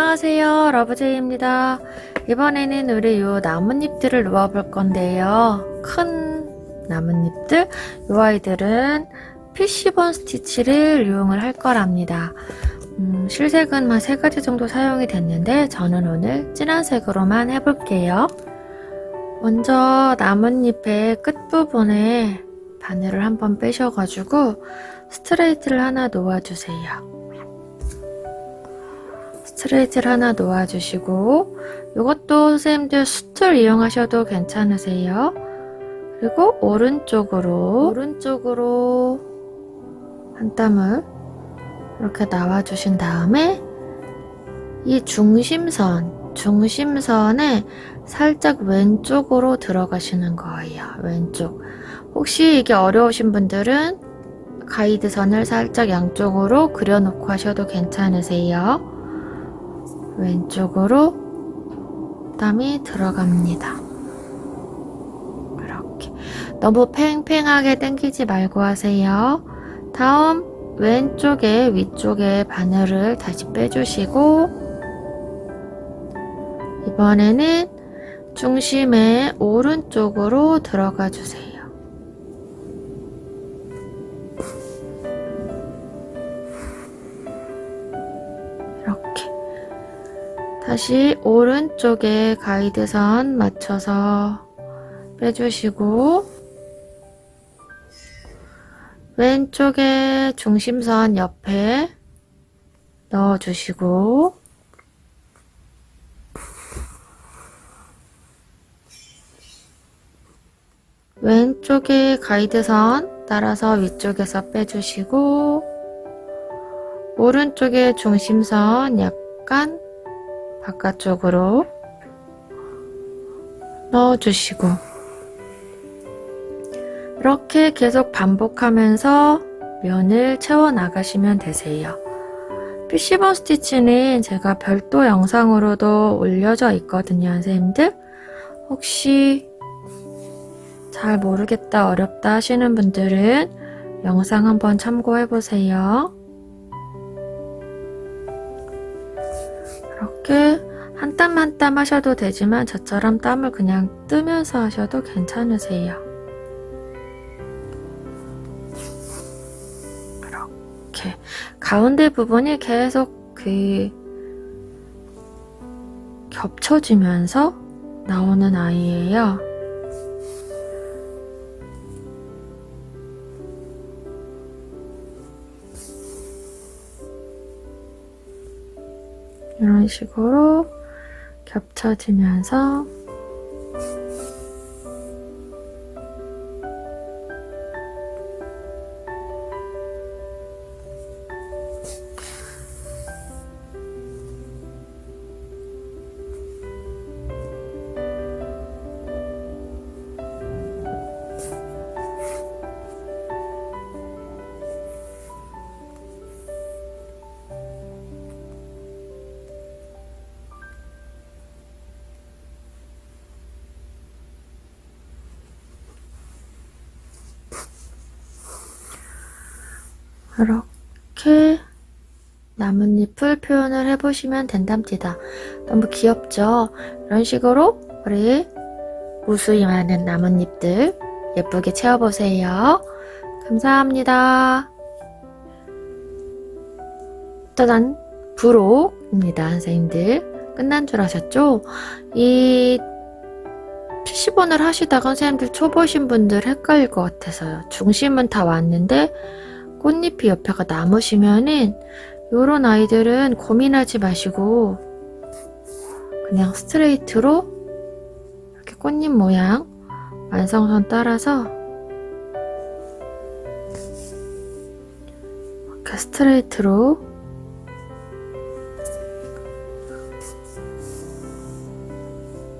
안녕하세요 러브제이입니다. 이번에는 우리 요 나뭇잎들을 놓아볼 건데요. 큰 나뭇잎들 요 아이들은 피시본 스티치를 이용을 할 거랍니다. 음, 실색은 한세 가지 정도 사용이 됐는데 저는 오늘 진한 색으로만 해볼게요. 먼저 나뭇잎의 끝부분에 바늘을 한번 빼셔가지고 스트레이트를 하나 놓아주세요 스트레이트를 하나 놓아주시고 이것도 선생님들 숫을 이용하셔도 괜찮으세요. 그리고 오른쪽으로 오른쪽으로 한 땀을 이렇게 나와주신 다음에 이 중심선 중심선에 살짝 왼쪽으로 들어가시는 거예요. 왼쪽. 혹시 이게 어려우신 분들은 가이드선을 살짝 양쪽으로 그려놓고 하셔도 괜찮으세요. 왼쪽으로 땀이 들어갑니다. 이렇게 너무 팽팽하게 당기지 말고 하세요. 다음 왼쪽에 위쪽에 바늘을 다시 빼주시고 이번에는 중심의 오른쪽으로 들어가 주세요. 다시 오른쪽에 가이드선 맞춰서 빼주시고 왼쪽에 중심선 옆에 넣어주시고 왼쪽에 가이드선 따라서 위쪽에서 빼주시고 오른쪽에 중심선 약간 바깥쪽으로 넣어주시고 이렇게 계속 반복하면서 면을 채워 나가시면 되세요. 피시본 스티치는 제가 별도 영상으로도 올려져 있거든요, 선생님들. 혹시 잘 모르겠다, 어렵다 하시는 분들은 영상 한번 참고해 보세요. 이렇게 한 땀 한 땀 하셔도 되지만 저처럼 땀을 그냥 뜨면서 하셔도 괜찮으세요. 이렇게 가운데 부분이 계속 그 겹쳐지면서 나오는 아이예요. 이런 식으로 겹쳐지면서 이렇게 나뭇잎을 표현을 해보시면 된답니다. 너무 귀엽죠? 이런 식으로 우리 무수히 많은 나뭇잎들 예쁘게 채워보세요. 감사합니다. 짜잔! 부록입니다, 선생님들. 끝난 줄 아셨죠? 이 PC본을 하시다가 선생님들 초보신 분들 헷갈릴 것 같아서요. 중심은 다 왔는데 꽃잎이 옆에가 남으시면은 요런 아이들은 고민하지 마시고 그냥 스트레이트로 이렇게 꽃잎 모양 완성선 따라서 이렇게 스트레이트로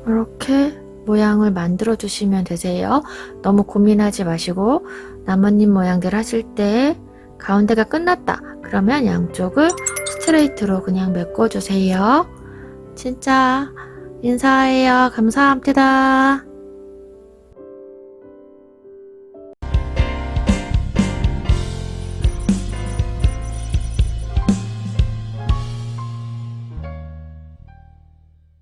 이렇게 모양을 만들어 주시면 되세요. 너무 고민하지 마시고 나뭇잎 모양들 하실 때 가운데가 끝났다. 그러면 양쪽을 스트레이트로 그냥 메꿔주세요. 진짜 인사해요. 감사합니다.